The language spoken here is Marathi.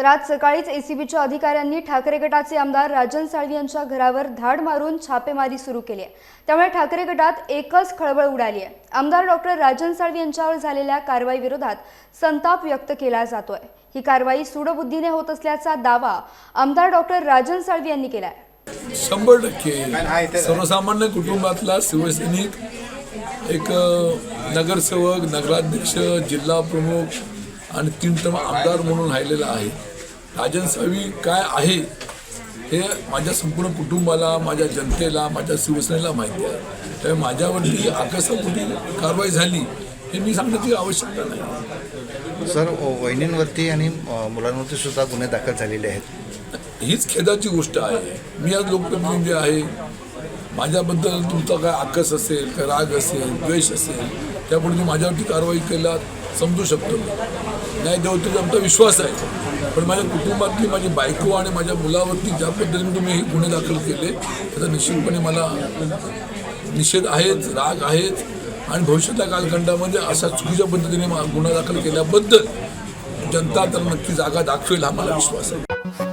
तर आज सकाळीच एसीबीच्या अधिकाऱ्यांनी ठाकरे गटाचे आमदार राजन साळवी यांच्या घरावर धाड मारून छापेमारी सुरू केली आहे. त्यामुळे ठाकरे गटात एकच खळबळ उडाली आहे. आमदार डॉक्टर राजन साळवी यांच्यावर झालेल्या कारवाई विरोधात संताप व्यक्त केला जातोय. ही कारवाई सूडबुद्धीने होत असल्याचा दावा आमदार डॉक्टर राजन साळवी यांनी केलाय. शंभर टक्के. सर्वसामान्य कुटुंबातला शिवसैनिक एक नगरसेवक नगराध्यक्ष जिल्हा प्रमुख आणि तीन टर्म आमदार म्हणून राहिलेला आहे. राजन साळवी काय आहे हे माझ्या संपूर्ण कुटुंबाला माझ्या जनतेला माझ्या शिवसेनेला माहिती आहे. त्यामुळे माझ्यावरती आकसापोटी कारवाई झाली हे मी सांगण्याची आवश्यकता नाही. सर वहिनींवरती आणि मुलांवरती सुद्धा गुन्हे दाखल झालेले आहेत. हीच खेदाची गोष्ट आहे. मी आज लोकप्रतिनिधी आहे. माझ्याबद्दल तुमचा काय आकस असेल काय राग असेल द्वेष असेल त्यापुढे तुम्ही माझ्यावरती कारवाई केला समजू शकतो. मी न्यायदेवतेचा आमचा विश्वास आहे. पण माझ्या कुटुंबातली माझी बायको आणि माझ्या मुलावरती ज्या पद्धतीने तुम्ही हे गुन्हे दाखल केले त्याचा निश्चितपणे मला निषेध आहेच राग आहेच. आणि भविष्यातल्या कालखंडामध्ये अशा चुकीच्या पद्धतीने मा- गुन्हा दाखल केल्याबद्दल जनता तर नक्की जागा दाखवेल हा मला विश्वास आहे.